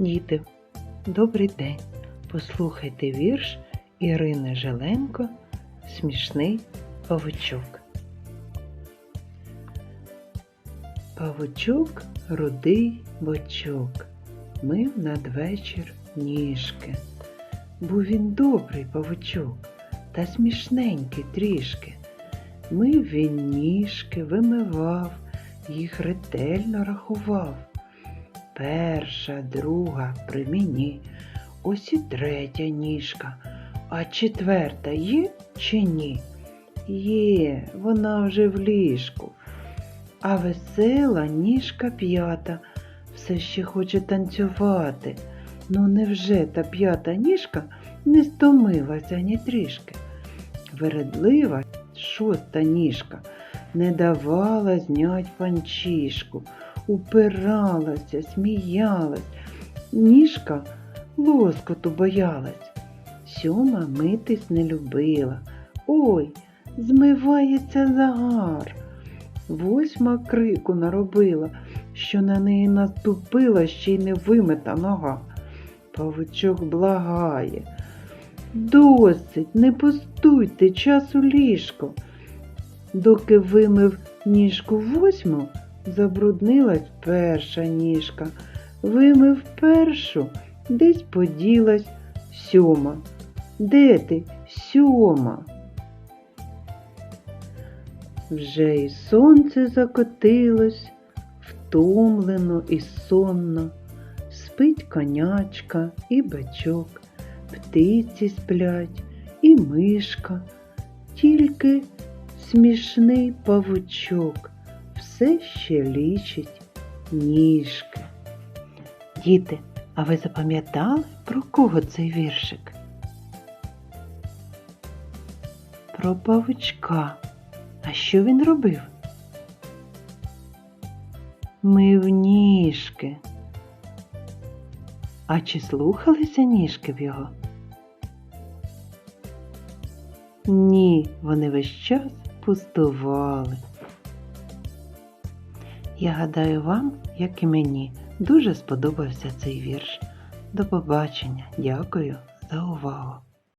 Діти, добрий день. Послухайте вірш Ірини Желенко Смішний павучок. Павучок рудий бочок, мив надвечір ніжки. Був він добрий павучок та смішненький трішки. Мив він ніжки, вимивав, їх ретельно рахував. Перша, друга при мені, ось і третя ніжка, а четверта є чи ні? Є, вона вже в ліжку. А весела ніжка п'ята все ще хоче танцювати. Ну невже та п'ята ніжка не стомилася ні трішки? Вередлива шоста ніжка не давала знять панчішку, упиралася, сміялась, ніжка лоскоту боялась. Сьома митись не любила. Ой, змивається загар. Восьма крику наробила, що на неї наступила ще й не вимита нога. Павучок благає. Досить, не пустуйте час у ліжко. Доки вимив ніжку восьму, забруднилась перша ніжка. Вимив першу, десь поділась сьома. Де ти, сьома? Вже і сонце закотилось, втомлено і сонно, спить конячка і бачок, птиці сплять і мишка, тільки смішний павучок все ще лічить ніжки. Діти, а ви запам'ятали, про кого цей віршик? Про павучка. А що він робив? Мив ніжки. А чи слухалися ніжки в його? Ні, вони весь час пустували. Я гадаю, вам, як і мені, дуже сподобався цей вірш. До побачення. Дякую за увагу.